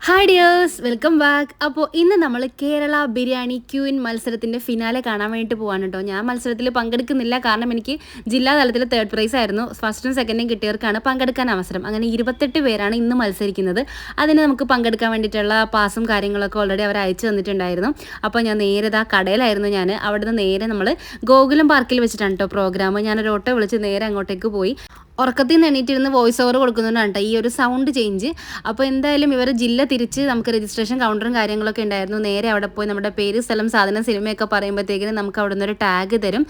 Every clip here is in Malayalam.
ഹായ് ഡിയേഴ്സ് വെൽക്കം ബാക്ക് അപ്പോൾ ഇന്ന് നമ്മൾ കേരള ബിരിയാണി ക്യൂയിൻ മത്സരത്തിന്റെ ഫിനാലെ കാണാൻ വേണ്ടിയിട്ട് പോകാൻ കേട്ടോ ഞാൻ മത്സരത്തിൽ പങ്കെടുക്കുന്നില്ല. കാരണം എനിക്ക് ജില്ലാ തലത്തിൽ തേർഡ് പ്രൈസ് ആയിരുന്നു. ഫസ്റ്റും സെക്കൻഡും കിട്ടിയവർക്കാണ് പങ്കെടുക്കാൻ അവസരം. അങ്ങനെ ഇരുപത്തെട്ട് പേരാണ് ഇന്ന് മത്സരിക്കുന്നത്. അതിന് നമുക്ക് പങ്കെടുക്കാൻ വേണ്ടിയിട്ടുള്ള പാസും കാര്യങ്ങളൊക്കെ ഓൾറെഡി അവർ അയച്ചു തന്നിട്ടുണ്ടായിരുന്നു. അപ്പോൾ ഞാൻ നേരെ ആ കടയിലായിരുന്നു ഞാൻ അവിടുന്ന് നേരെ നമ്മൾ ഗോകുലം പാർക്കിൽ വെച്ചിട്ടാണ് കേട്ടോ പ്രോഗ്രാം ഞാനൊരു ഓട്ടോ വിളിച്ച് നേരെ അങ്ങോട്ടേക്ക് പോയി. ഉറക്കത്തിൽ നിന്ന് എണീറ്റിരുന്ന് വോയിസ് ഓവർ കൊടുക്കുന്നുണ്ടാണ് കേട്ടോ ഈ ഒരു സൗണ്ട് ചേഞ്ച് അപ്പോൾ എന്തായാലും ഇവർ ജില്ല തിരിച്ച് നമുക്ക് രജിസ്ട്രേഷൻ കൗണ്ടറും കാര്യങ്ങളൊക്കെ ഉണ്ടായിരുന്നു. നേരെ അവിടെ പോയി നമ്മുടെ പേര് സ്ഥലം സാധനം സിനിമയൊക്കെ പറയുമ്പോഴത്തേക്കിന് നമുക്ക് അവിടെ നിന്നൊരു ടാഗ് തരും.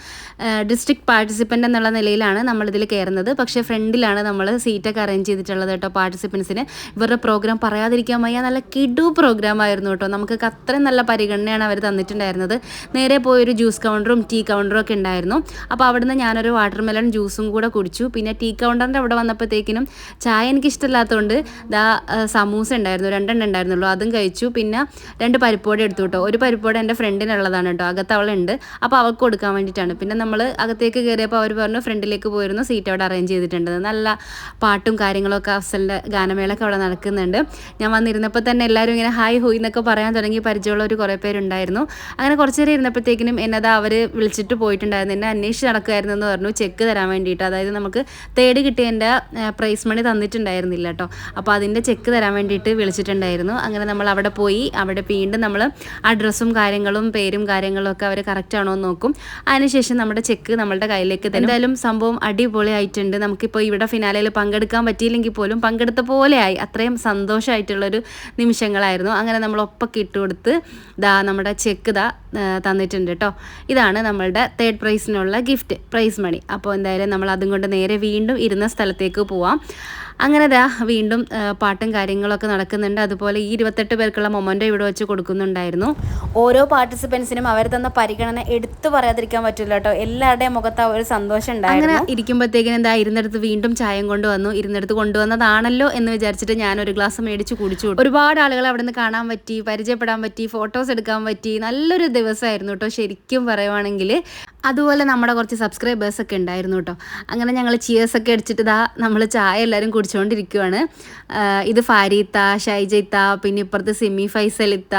ഡിസ്ട്രിക്ട് പാർട്ടിസിപ്പന്റ് എന്നുള്ള നിലയിലാണ് നമ്മളിതിൽ കയറുന്നത്. പക്ഷേ ഫ്രണ്ടിലാണ് നമ്മൾ സീറ്റൊക്കെ അറേഞ്ച് ചെയ്തിട്ടുള്ളത് കേട്ടോ പാർട്ടിസിപ്പൻസിന് ഇവരുടെ പ്രോഗ്രാം പറയാതിരിക്കാൻ വയ്യ. നല്ല കിടു പ്രോഗ്രാം ആയിരുന്നു കേട്ടോ നമുക്ക് അത്രയും നല്ല പരിഗണനയാണ് അവർ തന്നിട്ടുണ്ടായിരുന്നത്. നേരെ പോയൊരു ജ്യൂസ് കൗണ്ടറും ടീ കൗണ്ടറും ഒക്കെ ഉണ്ടായിരുന്നു. അപ്പോൾ അവിടുന്ന് ഞാനൊരു വാട്ടർമെലൺ ജ്യൂസും കൂടെ കുടിച്ചു. പിന്നെ ടീ കൗണ്ടറിന്റെ അവിടെ വന്നപ്പോഴത്തേക്കിനും ചായ എനിക്ക് ഇഷ്ടമില്ലാത്തതുകൊണ്ട് ദാ സമൂസ ഉണ്ടായിരുന്നു രണ്ടെണ്ണം ഉണ്ടായിരുന്നുള്ളൂ. അതും കഴിച്ചു. പിന്നെ രണ്ട് പരിപ്പോടെ എടുത്തു കേട്ടോ. ഒരു പരിപ്പോടെ എന്റെ ഫ്രണ്ടിനുള്ളതാണ് കേട്ടോ. അകത്ത് അവളുണ്ട്. അപ്പോൾ അവൾക്ക് കൊടുക്കാൻ വേണ്ടിയിട്ടാണ്. പിന്നെ നമ്മൾ അകത്തേക്ക് കയറിയപ്പോൾ അവർ പറഞ്ഞു ഫ്രണ്ടിലേക്ക് പോയിരുന്നു. സീറ്റ് അവിടെ അറേഞ്ച് ചെയ്തിട്ടുണ്ട്. നല്ല പാട്ടും കാര്യങ്ങളൊക്കെ അഫ്സലിന്റെ ഗാനമേളൊക്കെ അവിടെ നടക്കുന്നുണ്ട്. ഞാൻ വന്നിരുന്നപ്പോൾ തന്നെ എല്ലാവരും ഇങ്ങനെ ഹായ് ഹൂയ് എന്നൊക്കെ പറയാൻ തുടങ്ങി. പരിചയമുള്ള ഒരു കുറേ പേരുണ്ടായിരുന്നു. അങ്ങനെ കുറച്ച് നേരം ഇരുന്നപ്പോഴത്തേക്കിനും എന്നതാ അവർ വിളിച്ചിട്ട് പോയിട്ടുണ്ടായിരുന്നു. എന്നെ അന്വേഷിച്ച് നടക്കുമായിരുന്നു എന്ന് പറഞ്ഞു. ചെക്ക് തരാൻ വേണ്ടിയിട്ട്. അതായത് നമുക്ക് തേർഡ് കിട്ടിയതിന്റെ പ്രൈസ് മണി തന്നിട്ടുണ്ടായിരുന്നില്ല കേട്ടോ അപ്പോൾ അതിന്റെ ചെക്ക് തരാൻ വേണ്ടിയിട്ട് വിളിച്ചിട്ടുണ്ടായിരുന്നു. അങ്ങനെ നമ്മൾ അവിടെ പോയി അവിടെ വീണ്ടും നമ്മൾ അഡ്രസ്സും കാര്യങ്ങളും പേരും കാര്യങ്ങളും ഒക്കെ അവർ കറക്റ്റ് ആണോ എന്ന് നോക്കും. അതിനുശേഷം നമ്മുടെ ചെക്ക് നമ്മളുടെ കയ്യിലേക്ക് തരും. എന്തായാലും സംഭവം അടിപൊളിയായിട്ടുണ്ട് നമുക്കിപ്പോൾ ഇവിടെ ഫിനാലയിൽ പങ്കെടുക്കാൻ പറ്റിയില്ലെങ്കിൽ പോലും പങ്കെടുത്ത പോലെയായി അത്രയും സന്തോഷമായിട്ടുള്ളൊരു നിമിഷങ്ങളായിരുന്നു. അങ്ങനെ നമ്മൾ ഒപ്പൊക്കെ ഇട്ട് കൊടുത്ത് ദാ നമ്മുടെ ചെക്ക് ദാ തന്നിട്ടുണ്ട് കേട്ടോ ഇതാണ് നമ്മളുടെ തേർഡ് പ്രൈസിനുള്ള ഗിഫ്റ്റ് പ്രൈസ് മണി അപ്പോൾ എന്തായാലും നമ്മൾ അതും കൊണ്ട് നേരെ വീണ്ടും ഇരുന്ന സ്ഥലത്തേക്ക് പോവാം. അങ്ങനെ ദാ വീണ്ടും പാട്ടും കാര്യങ്ങളൊക്കെ നടക്കുന്നുണ്ട്. അതുപോലെ ഈ ഇരുപത്തെട്ട് പേർക്കുള്ള മൊമെന്റോ ഇവിടെ വെച്ച് കൊടുക്കുന്നുണ്ടായിരുന്നു. ഓരോ പാർട്ടിസിപ്പൻസിനും അവർ തന്ന പരിഗണന എടുത്തു പറയാതിരിക്കാൻ പറ്റില്ല കേട്ടോ. എല്ലാവരുടെയും മുഖത്ത് ആ ഒരു സന്തോഷം ഉണ്ടായിരുന്നു. അങ്ങനെ ഇരിക്കുമ്പോഴത്തേക്കിനും എന്താ ഇരുന്നിടത്ത് വീണ്ടും ചായം കൊണ്ടുവന്നു ഇരുന്നിടത്ത് കൊണ്ടുവന്നതാണല്ലോ എന്ന് വിചാരിച്ചിട്ട് ഞാൻ ഒരു ഗ്ലാസ് മേടിച്ച് കുടിച്ചു ഒരുപാട് ആളുകൾ അവിടെ നിന്ന് കാണാൻ പറ്റി പരിചയപ്പെടാൻ പറ്റി ഫോട്ടോസ് എടുക്കാൻ പറ്റി. നല്ലൊരു ദിവസമായിരുന്നു കേട്ടോ ശരിക്കും പറയുവാണെങ്കിൽ അതുപോലെ നമ്മുടെ കുറച്ച് സബ്സ്ക്രൈബേഴ്സ് ഒക്കെ ഉണ്ടായിരുന്നു കേട്ടോ അങ്ങനെ ഞങ്ങൾ ചിയേഴ്സ് ഒക്കെ അടിച്ചിട്ട് ഇതാ നമ്മൾ ചായ എല്ലാവരും കുടിച്ചുകൊണ്ടിരിക്കുവാണ് ഇത് ഫാരീത്ത ഷൈജയിത്ത പിന്നെ ഇപ്പുറത്ത് സിമി ഫൈസലിത്ത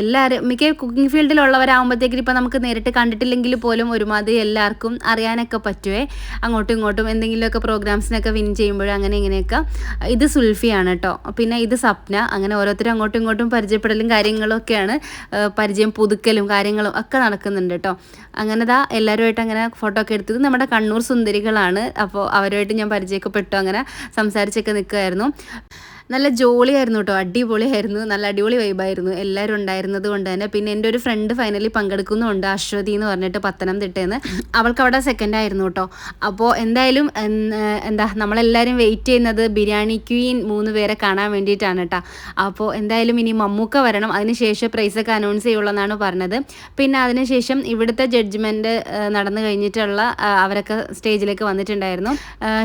എല്ലാവരും മിക്ക കുക്കിംഗ് ഫീൽഡിലുള്ളവരാകുമ്പോഴത്തേക്കും ഇപ്പം നമുക്ക് നേരിട്ട് കണ്ടിട്ടില്ലെങ്കിൽ പോലും ഒരുമാതിരി എല്ലാവർക്കും അറിയാനൊക്കെ പറ്റുമേ അങ്ങോട്ടും ഇങ്ങോട്ടും എന്തെങ്കിലുമൊക്കെ പ്രോഗ്രാംസിനൊക്കെ വിൻ ചെയ്യുമ്പോഴും അങ്ങനെ ഇങ്ങനെയൊക്കെ. ഇത് സുൽഫിയാണ് കേട്ടോ പിന്നെ ഇത് സ്വപ്ന. അങ്ങനെ ഓരോരുത്തരും അങ്ങോട്ടും ഇങ്ങോട്ടും പരിചയപ്പെടലും കാര്യങ്ങളും ഒക്കെയാണ് പരിചയം പുതുക്കലും കാര്യങ്ങളും ഒക്കെ നടക്കുന്നുണ്ട് കേട്ടോ അങ്ങനെ ദാ എല്ലാവരുമായിട്ട് അങ്ങനെ ഫോട്ടോ ഒക്കെ എടുത്തത്. നമ്മുടെ കണ്ണൂർ സുന്ദരികളാണ്. അപ്പോൾ അവരുമായിട്ട് ഞാൻ പരിചയപ്പെട്ടു. അങ്ങനെ സംസാരിച്ചൊക്കെ നിൽക്കുമായിരുന്നു നല്ല ജോളിയായിരുന്നു കേട്ടോ അടിപൊളിയായിരുന്നു നല്ല അടിപൊളി വൈബായിരുന്നു എല്ലാവരും ഉണ്ടായിരുന്നത് കൊണ്ട് തന്നെ. പിന്നെ എന്റെ ഒരു ഫ്രണ്ട് ഫൈനലി പങ്കെടുക്കുന്നുണ്ട് അശ്വതി എന്ന് പറഞ്ഞിട്ട് പത്തനംതിട്ടയെന്ന്. അവൾക്ക് അവിടെ സെക്കൻഡ് ആയിരുന്നു കേട്ടോ. അപ്പോൾ എന്തായാലും എന്താ നമ്മളെല്ലാവരും വെയിറ്റ് ചെയ്യുന്നത് ബിരിയാണി ക്വീൻ മൂന്ന് പേരെ കാണാൻ വേണ്ടിയിട്ടാണ് കേട്ടോ. അപ്പോൾ എന്തായാലും ഇനി മമ്മൂക്ക വരണം അതിനുശേഷം പ്രൈസൊക്കെ അനൗൺസ് ചെയ്യുള്ളൂ പറഞ്ഞത്. പിന്നെ അതിനുശേഷം ഇവിടുത്തെ ജഡ്ജ്മെന്റ് നടന്നു കഴിഞ്ഞിട്ടുള്ള അവരൊക്കെ സ്റ്റേജിലേക്ക് വന്നിട്ടുണ്ടായിരുന്നു.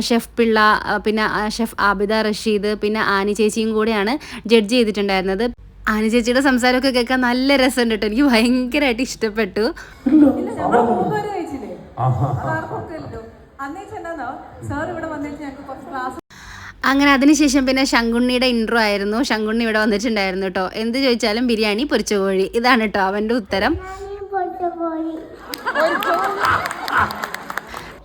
ഷെഫ് പിള്ള പിന്നെ ഷെഫ് ആബിദ റഷീദ് പിന്നെ ആനി ചേച്ചിയും കൂടെയാണ് ജഡ്ജ് ചെയ്തിട്ടുണ്ടായിരുന്നത്. ആനി ചേച്ചിയുടെ സംസാരമൊക്കെ കേൾക്കാൻ നല്ല രസമുണ്ട് കേട്ടോ. എനിക്ക് ഭയങ്കരമായിട്ട് ഇഷ്ടപ്പെട്ടു. അങ്ങനെ അതിനുശേഷം പിന്നെ ശങ്കുണ്ണിയുടെ ഇൻട്രോ ആയിരുന്നു. ശങ്കുണ്ണി ഇവിടെ വന്നിട്ടുണ്ടായിരുന്നു കേട്ടോ. എന്ത് ചോദിച്ചാലും ബിരിയാണി പൊരിച്ച കോഴി ഇതാണ് കേട്ടോ അവന്റെ ഉത്തരം.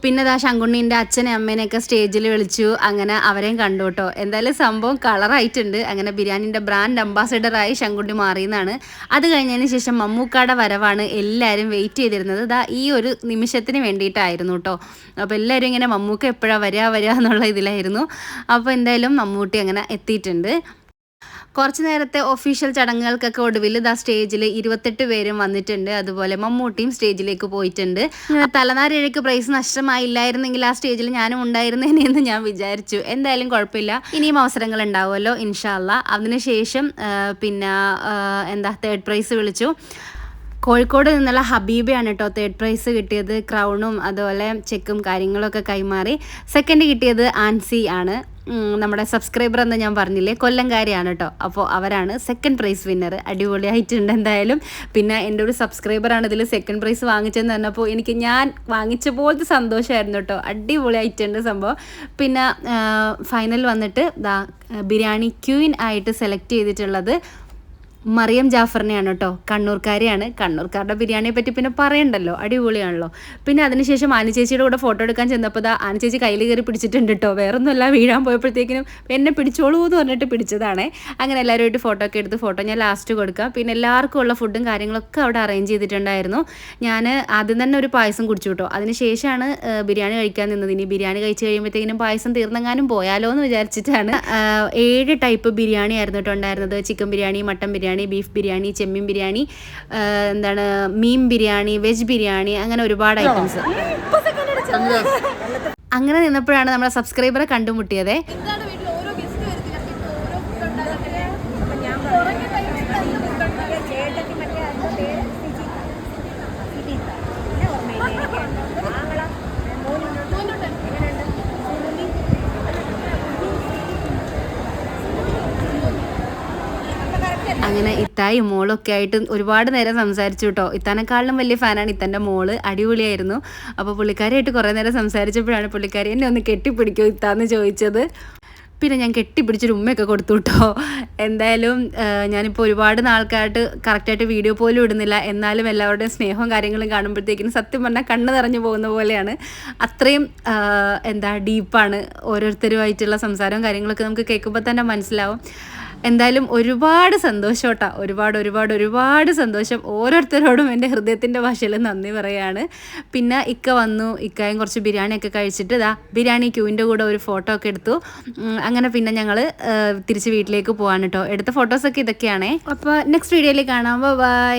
പിന്നെ ദാ ശങ്കുണ്ണീന്റെ അച്ഛനെ അമ്മേനെയൊക്കെ സ്റ്റേജിൽ വിളിച്ചു. അങ്ങനെ അവരെയും കണ്ടു കേട്ടോ. എന്തായാലും സംഭവം കളറായിട്ടുണ്ട്. അങ്ങനെ ബിരിയാണിന്റെ ബ്രാൻഡ് അംബാസഡറായി ശങ്കുണ്ണി മാറിയെന്നാണ്. അത് കഴിഞ്ഞതിന് ശേഷം മമ്മൂക്കാടെ വരവാണ് എല്ലാവരും വെയിറ്റ് ചെയ്തിരുന്നത്. ദാ ഈ ഒരു നിമിഷത്തിന് വേണ്ടിയിട്ടായിരുന്നു കേട്ടോ. അപ്പോൾ എല്ലാവരും ഇങ്ങനെ മമ്മൂക്ക എപ്പോഴാണ് വരിക വരിക എന്നുള്ള ഇതിലായിരുന്നു. അപ്പോൾ എന്തായാലും മമ്മൂട്ടി അങ്ങനെ എത്തിയിട്ടുണ്ട്. കുറച്ച് നേരത്തെ ഒഫീഷ്യൽ ചടങ്ങുകൾക്കൊക്കെ ഒടുവിൽ ഇതാ സ്റ്റേജിൽ ഇരുപത്തെട്ട് പേരും വന്നിട്ടുണ്ട്. അതുപോലെ മമ്മൂട്ടിയും സ്റ്റേജിലേക്ക് പോയിട്ടുണ്ട്. തലനാരിഴയ്ക്ക് പ്രൈസ് നഷ്ടമായില്ലായിരുന്നെങ്കിൽ ആ സ്റ്റേജിൽ ഞാനും ഉണ്ടായിരുന്നേനെന്ന് ഞാൻ വിചാരിച്ചു. എന്തായാലും കുഴപ്പമില്ല. ഇനിയും അവസരങ്ങൾ ഉണ്ടാവുമല്ലോ ഇൻഷാല്ല അതിനുശേഷം പിന്നെ എന്താ തേർഡ് പ്രൈസ് വിളിച്ചു. കോഴിക്കോട് നിന്നുള്ള ഹബീബയാണ് കേട്ടോ തേർഡ് പ്രൈസ് കിട്ടിയത്. ക്രൗണും അതുപോലെ ചെക്കും കാര്യങ്ങളൊക്കെ കൈമാറി. സെക്കൻഡ് കിട്ടിയത് ആൻസി ആണ്. നമ്മുടെ സബ്സ്ക്രൈബർ എന്ന് ഞാൻ പറഞ്ഞില്ലേ കൊല്ലംകാരിയാണ് കേട്ടോ. അപ്പോൾ അവരാണ് സെക്കൻഡ് പ്രൈസ് വിന്നർ അടിപൊളിയായിട്ടുണ്ട് എന്തായാലും. പിന്നെ എന്റെ ഒരു സബ്സ്ക്രൈബറാണ് ഇതിൽ സെക്കൻഡ് പ്രൈസ് വാങ്ങിച്ചതെന്ന് പറഞ്ഞപ്പോൾ എനിക്ക് ഞാൻ വാങ്ങിച്ച പോലത്തെ സന്തോഷമായിരുന്നു കേട്ടോ. അടിപൊളിയായിട്ടുണ്ട് സംഭവം. പിന്നെ ഫൈനൽ വന്നിട്ട് ദാ ബിരിയാണി ക്യൂൻ ആയിട്ട് സെലക്ട് ചെയ്തിട്ടുള്ളത് മറിയം ജാഫറിനെയാണ് കേട്ടോ. കണ്ണൂർക്കാരെയാണ്. കണ്ണൂർക്കാരുടെ ബിരിയാണിയെ പറ്റി പിന്നെ പറയണ്ടല്ലോ. അടിപൊളിയാണല്ലോ. പിന്നെ അതിനുശേഷം ആനി ചേച്ചിയുടെ കൂടെ ഫോട്ടോ എടുക്കാൻ ചെന്നപ്പോൾ ദാ ആനി ചേച്ചി കയ്യിൽ കയറി പിടിച്ചിട്ടുണ്ട് കേട്ടോ. വേറൊന്നുമല്ല വീഴാൻ പോയപ്പോഴത്തേക്കിനും എന്നെ പിടിച്ചോളൂ എന്ന് പറഞ്ഞിട്ട് പിടിച്ചതാണേ. അങ്ങനെ എല്ലാവരുമായിട്ട് ഫോട്ടോ ഒക്കെ എടുത്ത് ഫോട്ടോ ഞാൻ ലാസ്റ്റ് കൊടുക്കാം. പിന്നെ എല്ലാവർക്കും ഉള്ള ഫുഡും കാര്യങ്ങളൊക്കെ അവിടെ അറേഞ്ച് ചെയ്തിട്ടുണ്ടായിരുന്നു. ഞാൻ ആദ്യം തന്നെ ഒരു പായസം കുടിച്ചു കേട്ടോ. അതിനുശേഷമാണ് ബിരിയാണി കഴിക്കാൻ നിന്നത്. ഇനി ബിരിയാണി കഴിച്ച് കഴിയുമ്പോഴത്തേക്കിനും പായസം തീർന്നെങ്ങാനും പോയാലോ എന്ന് വിചാരിച്ചിട്ടാണ് ഏഴ് ടൈപ്പ് ബിരിയാണി ആയിരുന്നു കേട്ടോ ഉണ്ടായിരുന്നത്. Chicken biryani mutton biryani beef biryani ചെമ്മീൻ ബിരിയാണി എന്താണ് മീൻ ബിരിയാണി വെജ് ബിരിയാണി അങ്ങനെ ഒരുപാട് ഐറ്റംസ് അങ്ങനെ നിന്നപ്പോഴാണ് നമ്മളെ സബ്സ്ക്രൈബറെ കണ്ടുമുട്ടിയതേ. ഇത്തായും മോളൊക്കെ ആയിട്ട് ഒരുപാട് നേരം സംസാരിച്ചു കേട്ടോ ഇത്താനെക്കാളിലും വലിയ ഫാനാണ് ഇത്തന്റെ മോൾ. അടിപൊളിയായിരുന്നു. അപ്പോൾ പുള്ളിക്കാരിയായിട്ട് കുറേ നേരം സംസാരിച്ചപ്പോഴാണ് പുള്ളിക്കാരി എന്നെ ഒന്ന് കെട്ടിപ്പിടിക്കോ ഇത്താന്ന് ചോദിച്ചത്. പിന്നെ ഞാൻ കെട്ടിപ്പിടിച്ചൊരു ഉമ്മയൊക്കെ കൊടുത്തു കേട്ടോ എന്തായാലും ഞാനിപ്പോൾ ഒരുപാട് നാൾക്കായിട്ട് കറക്റ്റായിട്ട് വീഡിയോ പോലും ഇടുന്നില്ല. എന്നാലും എല്ലാവരുടെയും സ്നേഹവും കാര്യങ്ങളും കാണുമ്പോഴത്തേക്കിനും സത്യം പറഞ്ഞാൽ കണ്ണ് നിറഞ്ഞു പോകുന്ന പോലെയാണ്. അത്രയും എന്താ ഡീപ്പാണ് ഓരോരുത്തരുമായിട്ടുള്ള സംസാരവും കാര്യങ്ങളൊക്കെ നമുക്ക് കേൾക്കുമ്പോൾ തന്നെ മനസ്സിലാവും. എന്തായാലും ഒരുപാട് സന്തോഷം കേട്ടോ ഒരുപാട് ഒരുപാട് ഒരുപാട് സന്തോഷം. ഓരോരുത്തരോടും എന്റെ ഹൃദയത്തിന്റെ ഭാഷയിൽ നന്ദി പറയാണ്. പിന്നെ ഇക്ക വന്നു ഇക്കായും കുറച്ച് ബിരിയാണിയൊക്കെ കഴിച്ചിട്ട് ഇതാ ബിരിയാണി ക്യൂവിന്റെ കൂടെ ഒരു ഫോട്ടോ ഒക്കെ എടുത്തു. അങ്ങനെ പിന്നെ ഞങ്ങൾ തിരിച്ച് വീട്ടിലേക്ക് പോകാൻ കേട്ടോ എടുത്ത ഫോട്ടോസൊക്കെ ഇതൊക്കെയാണേ. അപ്പോൾ നെക്സ്റ്റ് വീഡിയോയിൽ കാണാം. ബൈ